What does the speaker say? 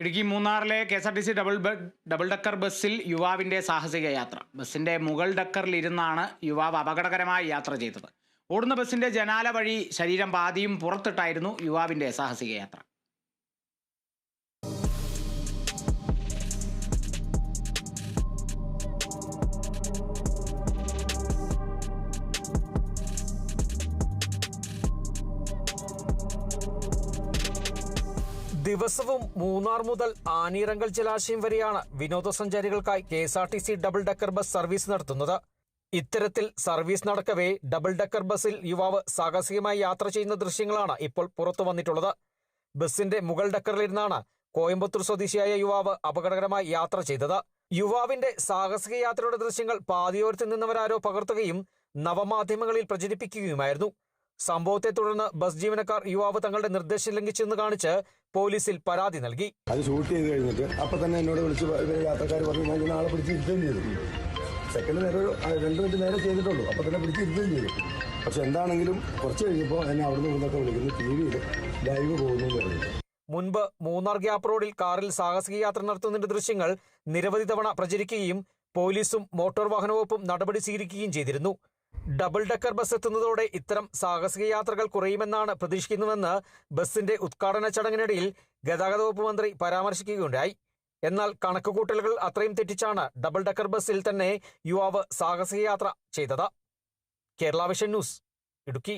ഇടുക്കി മൂന്നാറിലെ K S R T C double double decker ബസ്സിൽ യുവാവിന്റെ സാഹസിക യാത്ര. ബസ്സിന്റെ മുകൾ ഡക്കറിൽ ഇരുന്നാണ് യുവാവ് അപകടകരമായി യാത്ര ചെയ്തത്. ഓടുന്ന ബസ്സിന്റെ ജനാല വഴി ശരീരം പാതിയും പുറത്തിട്ടായിരുന്നു യുവാവിന്റെ സാഹസിക യാത്ര. ദിവസവും മൂന്നാർ മുതൽ ആനീറങ്കൽ ജലാശയം വരെയാണ് വിനോദസഞ്ചാരികൾക്കായി K S R T C double decker bus service നടത്തുന്നത്. ഇത്തരത്തിൽ സർവീസ് നടക്കവേ ഡബിൾ ഡെക്കർ ബസ്സിൽ യുവാവ് സാഹസികമായി യാത്ര ചെയ്യുന്ന ദൃശ്യങ്ങളാണ് ഇപ്പോൾ പുറത്തു വന്നിട്ടുള്ളത്. ബസിന്റെ മുകൾ ഡക്കറിലിരുന്നാണ് കോയമ്പത്തൂർ സ്വദേശിയായ യുവാവ് അപകടകരമായി യാത്ര ചെയ്തത്. യുവാവിന്റെ സാഹസിക യാത്രയുടെ ദൃശ്യങ്ങൾ പാതിയോരത്ത് നിന്നവരാരോ പകർത്തുകയും നവമാധ്യമങ്ങളിൽ പ്രചരിപ്പിക്കുകയുമായിരുന്നു. സംഭവത്തെ തുടർന്ന് ബസ് ജീവനക്കാർ യുവാവ് തങ്ങളുടെ നിർദ്ദേശം ലംഘിച്ചെന്ന് കാണിച്ച് പോലീസിൽ പരാതി നൽകി. അത് ഷൂട്ട് ചെയ്ത് കഴിഞ്ഞിട്ട് അപ്പൊ തന്നെ എന്നോട് വിളിച്ച് യാത്രക്കാർ പറഞ്ഞു ആളെ പിടിച്ച് ഇരുത്തുകയും ചെയ്തു. സെക്കൻഡ് നേരം രണ്ടു മിനിറ്റ് നേരം ചെയ്തിട്ടുള്ളൂ. അപ്പൊ തന്നെ പിടിച്ച് ഇരുത്തുകയും ചെയ്തു. പക്ഷെ എന്താണെങ്കിലും കുറച്ച് കഴിഞ്ഞപ്പോൾ എന്നെ അവിടുന്ന് ഇവിടുന്നൊക്കെ വിളിക്കുന്നു ടി വിയിൽ ലൈവ് പോകുന്നു പറഞ്ഞു. മുൻപ് മൂന്നാർ ഗ്യാപ് റോഡിൽ കാറിൽ സാഹസിക യാത്ര നടത്തുന്നതിന്റെ ദൃശ്യങ്ങൾ നിരവധി തവണ പ്രചരിക്കുകയും പോലീസും മോട്ടോർ വാഹന വകുപ്പും നടപടി സ്വീകരിക്കുകയും ചെയ്തിരുന്നു. ഡബിൾ ഡക്കർ ബസ് എത്തുന്നതോടെ ഇത്തരം സാഹസിക യാത്രകൾ കുറയുമെന്നാണ് പ്രതീക്ഷിക്കുന്നതെന്ന് ബസിന്റെ ഉദ്ഘാടന ചടങ്ങിനിടയിൽ ഗതാഗത വകുപ്പ് മന്ത്രി പരാമർശിക്കുകയുണ്ടായി. എന്നാൽ കണക്കുകൂട്ടലുകൾ അത്രയും തെറ്റിച്ചാണ് ഡബിൾ ഡക്കർ ബസ്സിൽ തന്നെ യുവാവ് സാഹസിക യാത്ര ചെയ്തത്. Kerala vision news Idukki.